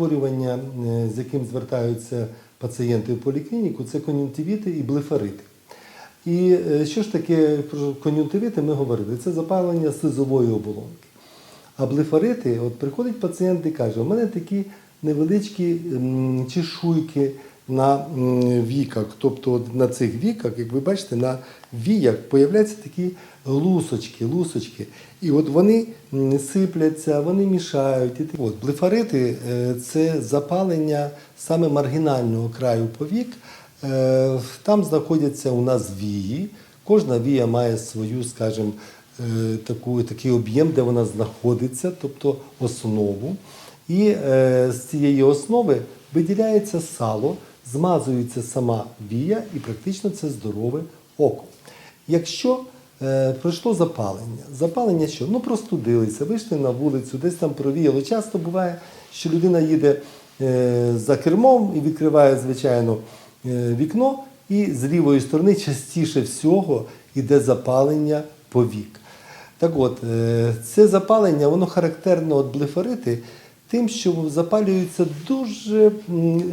захворювання, е, з яким звертаються пацієнти в поліклініку, це кон'юнктивіти і блефарити. І е, що ж таке про кон'юнктивіти ми говорили? Це запалення слизової оболонки. А блефарити, от приходить пацієнт і каже, у мене такі невеличкі чешуйки на віках. Тобто на цих віках, як ви бачите, на віях появляються такі лусочки, лусочки. І от вони сипляться, вони мішають. От, блефарити е, це запалення саме маргінального краю повік. Е, Там знаходяться у нас вії. Кожна вія має свою, скажімо, е, таку, такий об'єм, де вона знаходиться, тобто основу. І з цієї основи виділяється сало, змазується сама вія, і практично це здорове око. Якщо е, пройшло запалення, запалення що? Ну простудилися, вийшли на вулицю, десь там провіяло. Часто буває, що людина їде е, за кермом і відкриває, звичайно, е, вікно, і з лівої сторони частіше всього йде запалення повік. Так от, е, це запалення, воно характерно від блефарити тим, що запалюється дуже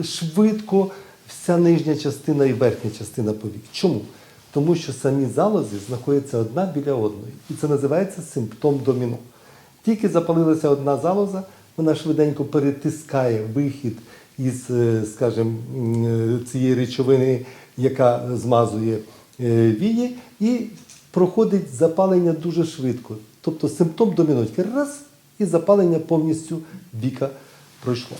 швидко вся нижня частина і верхня частина повік. Чому? Тому що самі залози знаходяться одна біля одної. І це називається симптом доміно. Тільки запалилася одна залоза, вона швиденько перетискає вихід із, е, скажімо, е, цієї речовини, яка змазує е, вії, і проходить запалення дуже швидко. Тобто симптом доміно. Раз і запалення повністю віка пройшло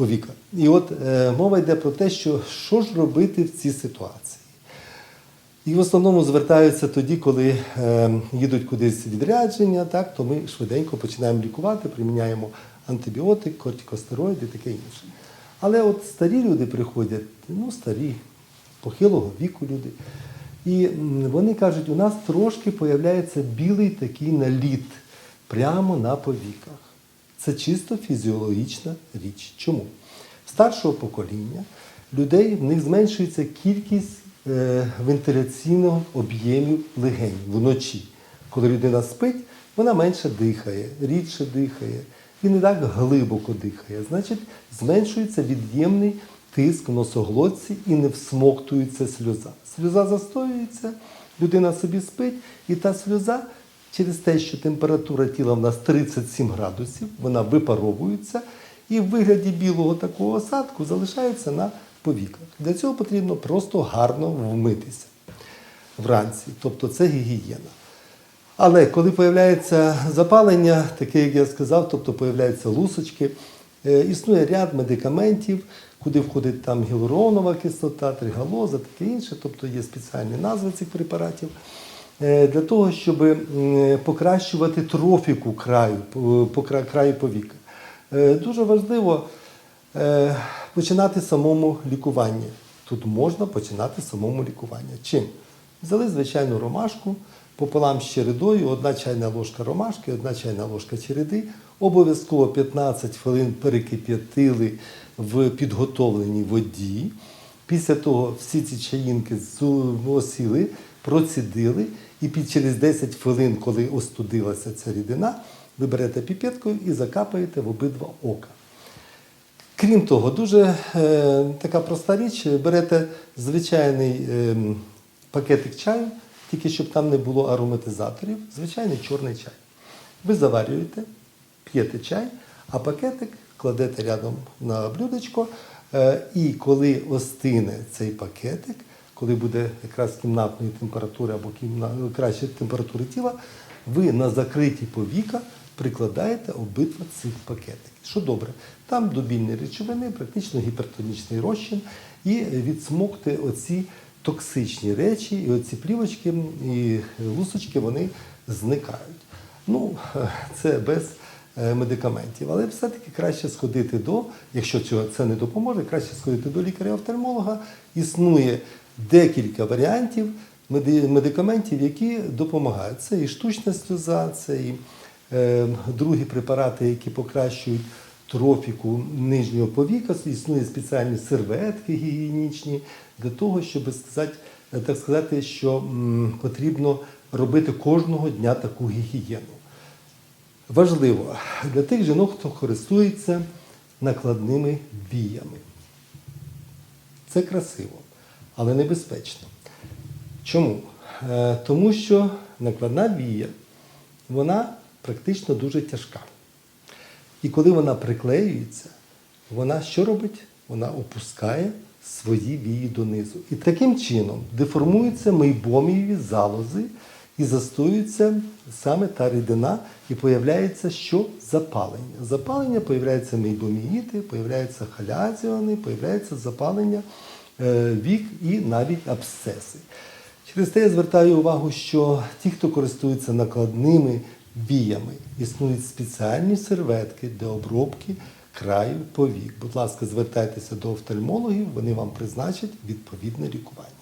по віка. І от е, мова йде про те, що що ж робити в цій ситуації. І в основному звертаються тоді, коли е, їдуть кудись відрядження, так, то ми швиденько починаємо лікувати, приміняємо антибіотик, кортикостероїди і таке інше. Але от старі люди приходять, ну старі, похилого віку люди. І вони кажуть, у нас трошки появляється білий такий наліт прямо на повіках. Це чисто фізіологічна річ. Чому? Старшого покоління людей в них зменшується кількість е, вентиляційних об'ємів легень вночі. Коли людина спить, вона менше дихає, рідше дихає і не так глибоко дихає. Значить, зменшується від'ємний тиск в носоглотці і не всмоктується сльоза. Сльоза застоюється, людина собі спить, і та сльоза через те, що температура тіла в нас 37 градусів, вона випаровується і в вигляді білого такого осадку залишається на повіках. Для цього потрібно просто гарно вмитися вранці. Тобто це гігієна. Але коли появляється запалення, таке, як я сказав, тобто появляються лусочки, е, існує ряд медикаментів, куди входить там гіалуронова кислота, тригалоза, таке інше, тобто є спеціальні назви цих препаратів, для того, щоб покращувати трофіку краю, краю повіка. Е, Дуже важливо е, починати самому лікування. Тут можна починати самому лікування. Чим? Взяли звичайну ромашку пополам з чередою, одна чайна ложка ромашки, одна чайна ложка череди. Обов'язково 15 хвилин перекип'ятили в підготовленій воді. Після того всі ці чаїнки осіли, процідили, і під через 10 хвилин, коли остудилася ця рідина, ви берете піпеткою і закапаєте в обидва ока. Крім того, дуже е, така проста річ. Берете звичайний е, пакетик чаю, тільки щоб там не було ароматизаторів, звичайний чорний чай. Ви заварюєте, п'єте чай, а пакетик кладете рядом на блюдечко. Е, і коли остине цей пакетик, коли буде якраз кімнатної температури або кімна... кращої температури тіла, ви на закриті повіка прикладаєте обидва цих пакетики. Що добре, там добільні речовини, практично гіпертонічний розчин, і відсмокти оці токсичні речі, і оці плівочки і лусочки вони зникають. Ну, це без е, медикаментів, але все-таки краще сходити до, якщо цього це не допоможе, краще сходити до лікаря-офтальмолога. Існує декілька варіантів медикаментів, які допомагають. Це і штучна сльоза, це і е, другі препарати, які покращують трофіку нижнього повіка. Існує спеціальні серветки гігієнічні для того, щоб сказати, так сказати, що м, потрібно робити кожного дня таку гігієну. Важливо для тих жінок, хто користується накладними віями. Це красиво, але небезпечно. Чому? Е, Тому що накладна вія, вона практично дуже тяжка. І коли вона приклеюється, вона що робить? Вона опускає свої вії донизу. І таким чином деформуються мейбомієві залози і застоюється саме та рідина, і появляється що? Запалення. Запалення появляються мейбоміїти, появляються халязіони, появляється запалення вік і навіть абсцеси. Через те я звертаю увагу, що ті, хто користується накладними віями, існують спеціальні серветки для обробки краю повік. Будь ласка, звертайтеся до офтальмологів, вони вам призначать відповідне лікування.